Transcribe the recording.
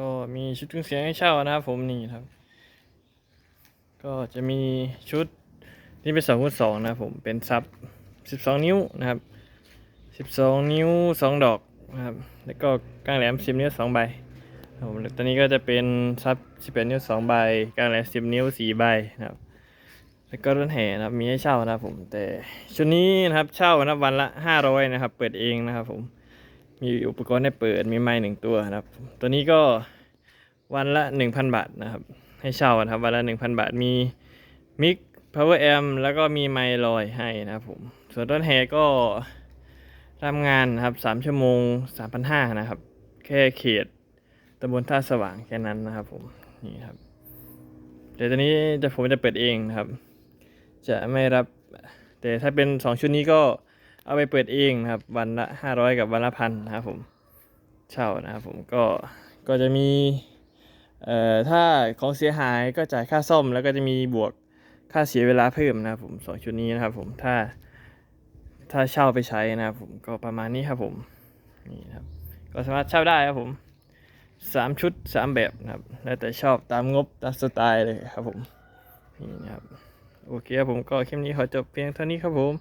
ก็มีชุดเครื่องเสียงให้เช่านะครับผมนี่ครับ ก็จะมีชุดที่เป็นสองคูณสองนะครับผมเป็นซับสิบสองนิ้วนะครับสิบสองนิ้วสองดอกนะครับแล้วก็กลางแหลมสิบนิ้วสองใบครับผมแล้วตอนนี้ก็จะเป็นซับสิบแปดนิ้วสองใบกลางแหลมสิบนิ้วสี่ใบนะครับแล้วก็รถแห่นะครับมีให้เช่านะครับผมแต่ชุดนี้นะครับเช่านะครับวันละห้าร้อยนะครับ เปิดเองนะครับผม มีอุปกรณ์ให้เปิดมีไม้หนึ่งตัวนะครับ ตัวนี้ก็วันละหนึ่งพันบาทนะครับ ให้เช่านะครับ วันละหนึ่งพันบาทมีมิก power amp แล้วก็มีไมค์ลอยให้นะครับผมส่วนรถแห่ก็ทำงานนะครับสามชั่วโมงสามพันห้านะครับ แค่เขตตำบลท่าสว่างแค่นั้นนะครับผมนี่ครับเดี๋ยวตอนนี้จะผมจะเปิดเองนะครับ จะไม่รับ แต่ถ้าเป็นสองชุดนี้ก็ เอาไปเปิดเองนะครับ วันละห้าร้อยกับวันละพันนะครับผมเช่านะครับผมก็ก็จะมีเอ่อถ้าของเสียหายก็จ่ายค่าซ่อม แล้วก็จะมีบวกค่าเสียเวลาเพิ่มนะครับผมสองชุดนี้นะครับผมถ้าถ้าเช่าไปใช้นะครับผมก็ประมาณนี้ครับผมนี่ครับก็สามารถเช่าได้ครับผมสามชุดสามแบบนะครับแล้วแต่ชอบตามงบตามสไตล์เลยครับผมนี่นะครับโอเคครับผมก็คลิปนี้ขอจบเพียงเท่านี้ครับผม